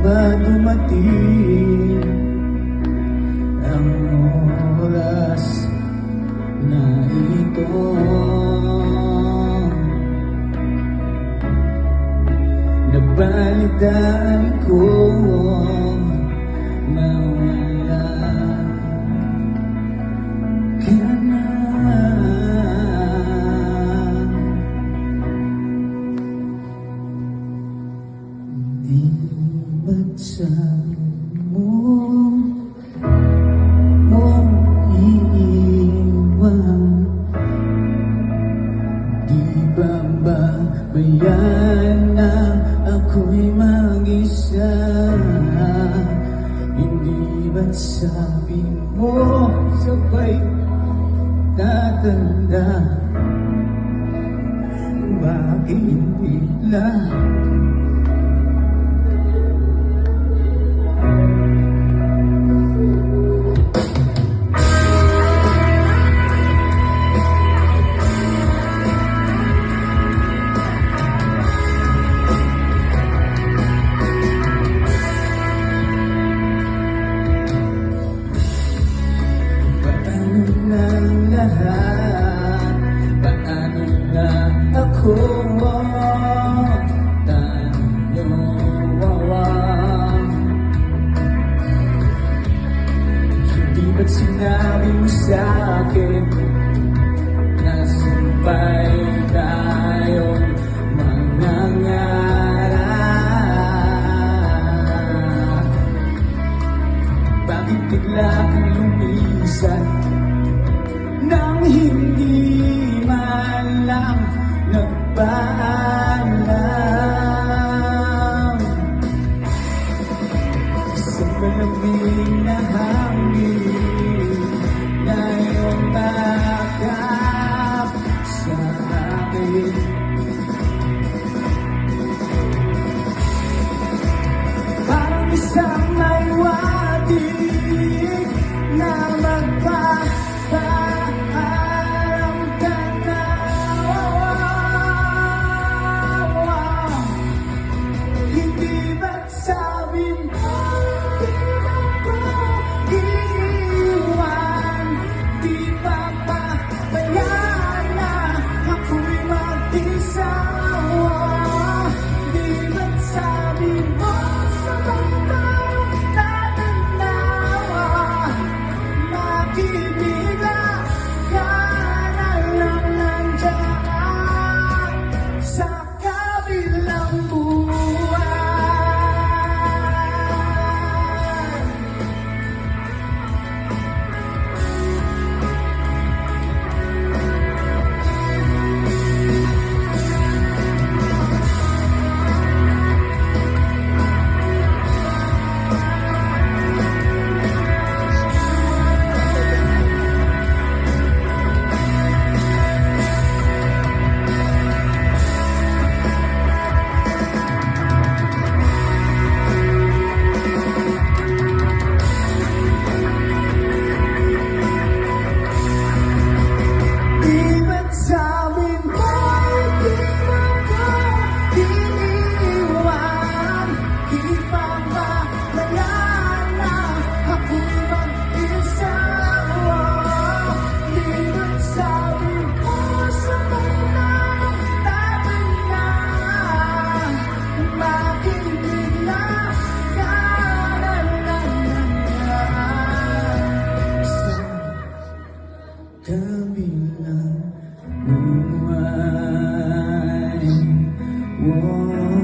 ba dumating ang oras na ito? Nabalitaan ko na wala ka na. Di sabi mo mong iiwan? Di ba ba bayan na ako'y mag-isa? Hindi ba't sabi mo sabay tatanda? Bakit hindi? Akin. Na sumpay tayong mangangarap bakit bigla kang lumisan? Nang hindi man lang sáng nay quá 更冰冷。的门